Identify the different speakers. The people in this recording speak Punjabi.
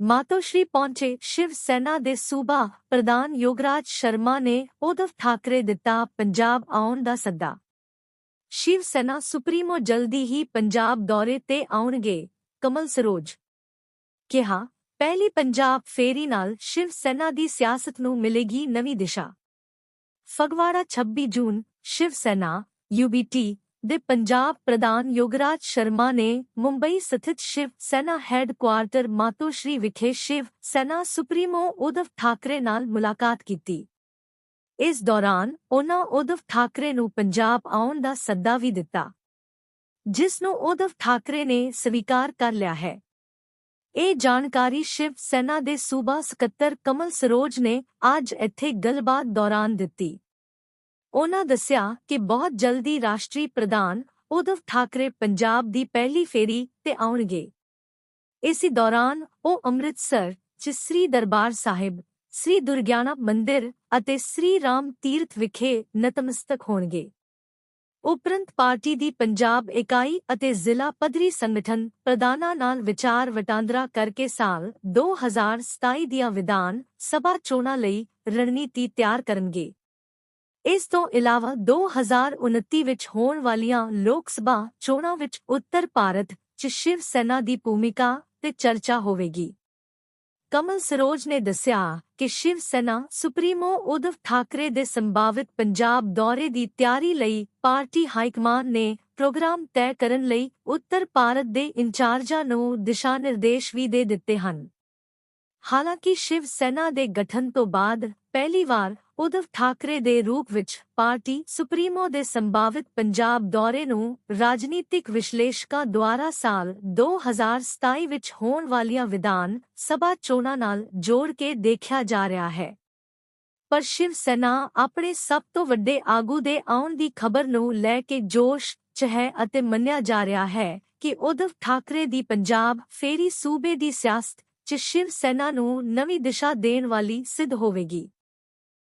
Speaker 1: ਮਾਤੋਸ਼੍ਰੀ ਪਹੁੰਚੇ ਸ਼ਿਵ ਸੈਨਾ ਦੇ ਸੂਬਾ ਪ੍ਰਧਾਨ ਯੋਗਰਾਜ ਸ਼ਰਮਾ ਨੇ ਉਦਵ ਠਾਕਰੇ ਦਿੱਤਾ ਪੰਜਾਬ ਆਉਣ ਦਾ ਸੱਦਾ। ਸ਼ਿਵ ਸੈਨਾ ਸੁਪਰੀਮੋ ਜਲਦੀ ਹੀ ਪੰਜਾਬ ਦੌਰੇ ਤੇ ਆਉਣਗੇ, ਕਮਲ ਸਰੋਜ ਕਿਹਾ, ਪਹਿਲੀ ਪੰਜਾਬ ਫੇਰੀ ਨਾਲ ਸ਼ਿਵ ਸੈਨਾ ਦੀ ਸਿਆਸਤ ਨੂੰ ਮਿਲੇਗੀ ਨਵੀਂ ਦਿਸ਼ਾ। ਫਗਵਾੜਾ 26 ਜੂਨ, ਸ਼ਿਵ ਸੈਨਾ ਯੂਬੀਟੀ ਦੇ ਪੰਜਾਬ ਪ੍ਰਧਾਨ ਯੋਗਰਾਜ ਸ਼ਰਮਾ ਨੇ ਮੁੰਬਈ ਸਥਿਤ ਸ਼ਿਵ ਸੈਨਾ ਹੈੱਡਕੁਆਰਟਰ ਮਾਤੋਸ਼੍ਰੀ ਵਿਖੇ ਸ਼ਿਵ ਸੈਨਾ ਸੁਪਰੀਮੋ ਉਦਵ ਠਾਕਰੇ ਨਾਲ ਮੁਲਾਕਾਤ ਕੀਤੀ। ਇਸ ਦੌਰਾਨ ਉਨ੍ਹਾਂ ਉਦਵ ਠਾਕਰੇ ਨੂੰ ਪੰਜਾਬ ਆਉਣ ਦਾ ਸੱਦਾ ਵੀ ਦਿੱਤਾ, ਜਿਸ ਨੂੰ ਉਦਵ ਠਾਕਰੇ ਨੇ ਸਵੀਕਾਰ ਕਰ ਲਿਆ ਹੈ। ਇਹ ਜਾਣਕਾਰੀ ਸ਼ਿਵ ਸੈਨਾ ਦੇ ਸੂਬਾ ਸਕੱਤਰ ਕਮਲ ਸਰੋਜ ਨੇ ਅੱਜ ਇੱਥੇ ਗੱਲਬਾਤ ਦੌਰਾਨ ਦਿੱਤੀ। ਉਨ੍ਹਾਂ ਦੱਸਿਆ ਕਿ ਬਹੁਤ ਜਲਦੀ ਰਾਸ਼ਟਰੀ ਪ੍ਰਧਾਨ ਉਦਵ ਠਾਕਰੇ ਪੰਜਾਬ ਦੀ ਪਹਿਲੀ ਫੇਰੀ ਤੇ ਆਉਣਗੇ। ਇਸੇ ਦੌਰਾਨ ਉਹ ਅੰਮ੍ਰਿਤਸਰ ਚ ਸ੍ਰੀ ਦਰਬਾਰ ਸਾਹਿਬ, ਸ੍ਰੀ ਦੁਰਗਿਆਨਾ ਮੰਦਿਰ ਅਤੇ ਸ੍ਰੀ ਰਾਮ ਤੀਰਥ ਵਿਖੇ ਨਤਮਸਤਕ ਹੋਣਗੇ। ਉਪਰੰਤ ਪਾਰਟੀ ਦੀ ਪੰਜਾਬ ਇਕਾਈ ਅਤੇ ਜ਼ਿਲ੍ਹਾ ਪੱਧਰੀ ਸੰਗਠਨ ਪ੍ਰਧਾਨਾਂ ਨਾਲ ਵਿਚਾਰ ਵਟਾਂਦਰਾ ਕਰਕੇ ਸਾਲ 2027 ਦੀਆਂ ਵਿਧਾਨ ਸਭਾ ਚੋਣਾਂ ਲਈ ਰਣਨੀਤੀ ਤਿਆਰ ਕਰਨਗੇ। ਇਸ ਤੋਂ ਇਲਾਵਾ 2029 ਵਿੱਚ ਹੋਣ ਵਾਲੀਆਂ ਲੋਕ ਸਭਾ ਚੋਣਾਂ ਵਿੱਚ ਉੱਤਰ ਭਾਰਤ 'ਚ ਸ਼ਿਵ ਸੈਨਾ ਦੀ ਭੂਮਿਕਾ ਤੇ ਚਰਚਾ ਹੋਵੇਗੀ। ਕਮਲ ਸਰੋਜ ਨੇ ਦੱਸਿਆ ਕਿ ਸ਼ਿਵ ਸੈਨਾ ਸੁਪਰੀਮੋ ਉਦਵ ਠਾਕਰੇ ਦੇ ਸੰਭਾਵਿਤ ਪੰਜਾਬ ਦੌਰੇ ਦੀ ਤਿਆਰੀ ਲਈ ਪਾਰਟੀ ਹਾਈਕਮਾਨ ਨੇ ਪ੍ਰੋਗਰਾਮ ਤੈਅ ਕਰਨ ਲਈ ਉੱਤਰ ਭਾਰਤ ਦੇ ਇੰਚਾਰਜਾਂ ਨੂੰ ਦਿਸ਼ਾ ਨਿਰਦੇਸ਼ ਵੀ ਦੇ ਦਿੱਤੇ ਹਨ। ਹਾਲਾਂਕਿ ਸ਼ਿਵ ਸੈਨਾ ਦੇ ਗਠਨ ਤੋਂ ਬਾਅਦ ਪਹਿਲੀ ਵਾਰ ਉਦਵ ਠਾਕਰੇ ਦੇ ਰੂਪ ਵਿੱਚ ਪਾਰਟੀ ਸੁਪਰੀਮੋ ਦੇ ਸੰਭਾਵਿਤ ਪੰਜਾਬ ਦੌਰੇ ਨੂੰ ਰਾਜਨੀਤਿਕ ਵਿਸ਼ਲੇਸ਼ਕਾਂ ਦੁਆਰਾ ਸਾਲ 2027 ਵਿੱਚ ਹੋਣ ਵਾਲੀਆਂ ਵਿਧਾਨ ਸਭਾ ਚੋਣਾਂ ਨਾਲ ਜੋੜ ਕੇ ਦੇਖਿਆ ਜਾ ਰਿਹਾ ਹੈ। ਪਰ ਸ਼ਿਵ ਸੈਨਾ ਆਪਣੇ ਸਭ ਤੋਂ ਵੱਡੇ ਆਗੂ ਦੇ ਆਉਣ ਦੀ ਖਬਰ ਨੂੰ ਲੈ ਕੇ ਜੋਸ਼ 'ਚ ਹੈ ਅਤੇ ਮੰਨਿਆ ਜਾ ਰਿਹਾ ਹੈ ਕਿ ਉਦਵ ਠਾਕਰੇ ਦੀ ਪੰਜਾਬ ਫੇਰੀ ਸੂਬੇ ਦੀ ਸਿਆਸਤ 'ਚ ਸ਼ਿਵ ਸੈਨਾ ਨੂੰ ਨਵੀਂ ਦਿਸ਼ਾ ਦੇਣ ਵਾਲੀ ਸਿੱਧ ਹੋਵੇਗੀ।